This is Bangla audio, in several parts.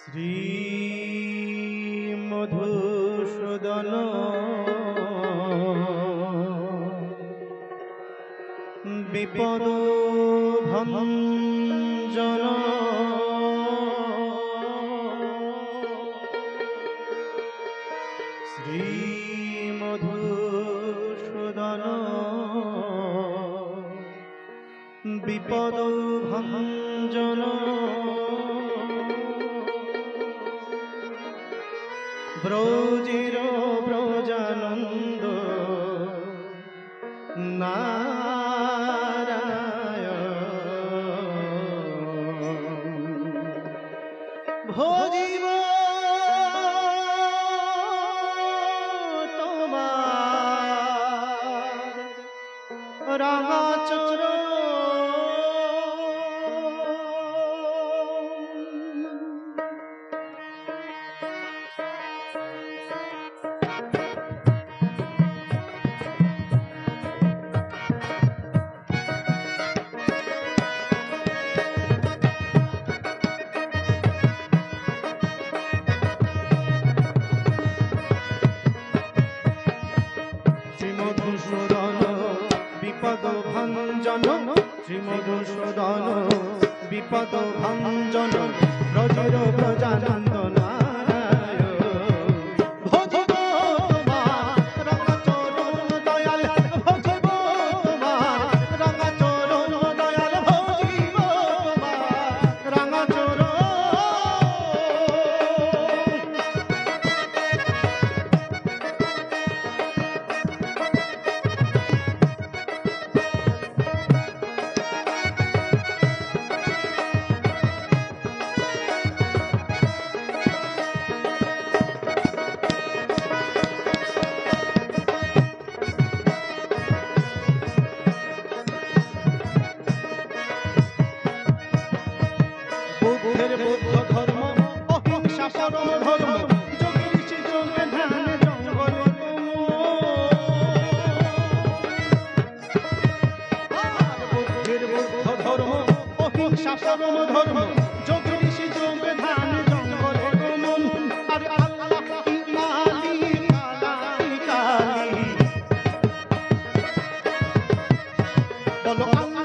শ্রীমধুসূদন। বিপদ ভঞ্জনা 어 디? বিপদ ভঞ্জন ব্রজর ব্রজানন্দনা। হিংসা পরম ধর্ম যোগ ঋষি যোগ ধান জঙ্গল গমন আর আল্লাহ কালি কালি কালি। বলো আল্লাহ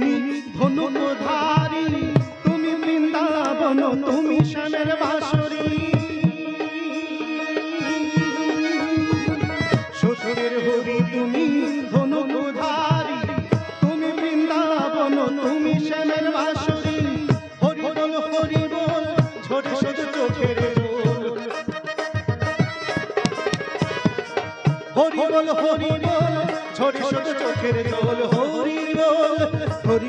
তুমি ধনুকধারী তুমি বৃন্দাবন, তুমি শ্যামের বাসরী শ্বশুরের হরি, তুমি ধনুকধারী তুমি বৃন্দাবন, তুমি শ্যামের বাসরী হরি বল হরি বল ঝরে সদ চোখের হরি বল হরি বল ঝরে সদ চোখের দোল হরি বল হরি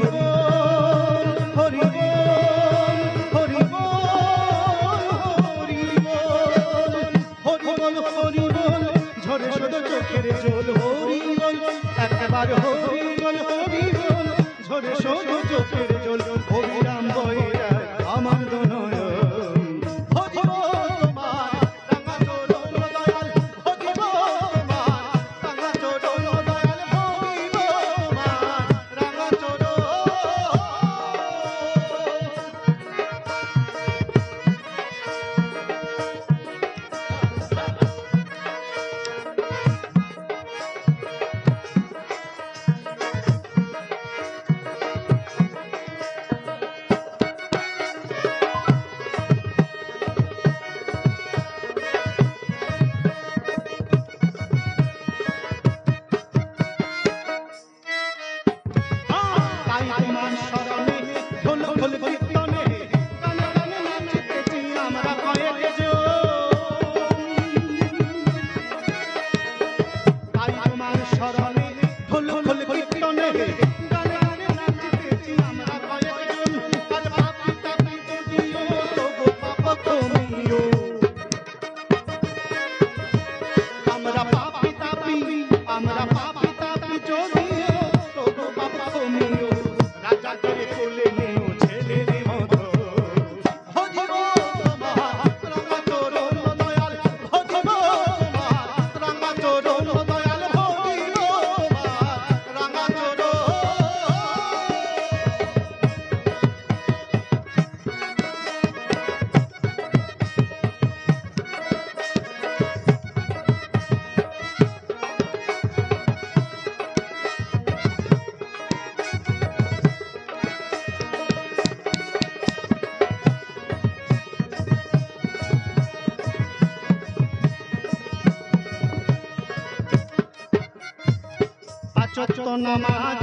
পাচত্য নামাজ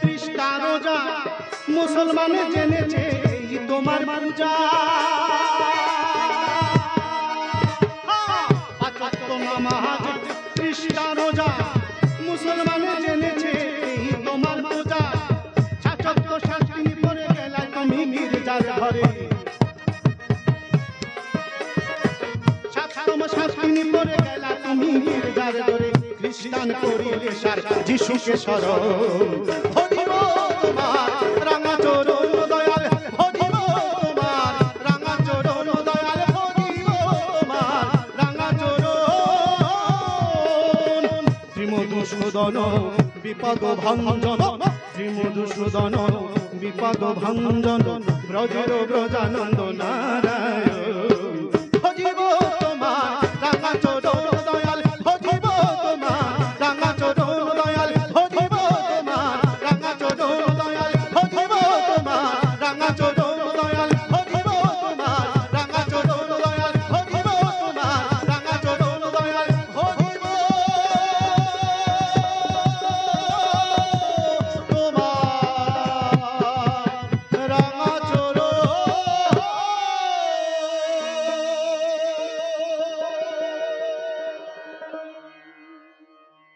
ত্রিশটা রোজা। মুসলমানে জেনেছে তোমার পূজা। নামাজ ত্রিশটা রোজা। মুসলমানে জেনেছে খ্রিস্টান করিলে সার যিশুকে স্মরণ। হরিব তোমার রাঙা চরণ দয়াল। হরিব তোমার রাঙা চরণ দয়াল। শ্রীমধুসূদন, বিপদ ভঞ্জন। শ্রীমধুসূদন, বিপদ ভঞ্জন। ব্রজের ব্রজানন্দ নারায়ণ।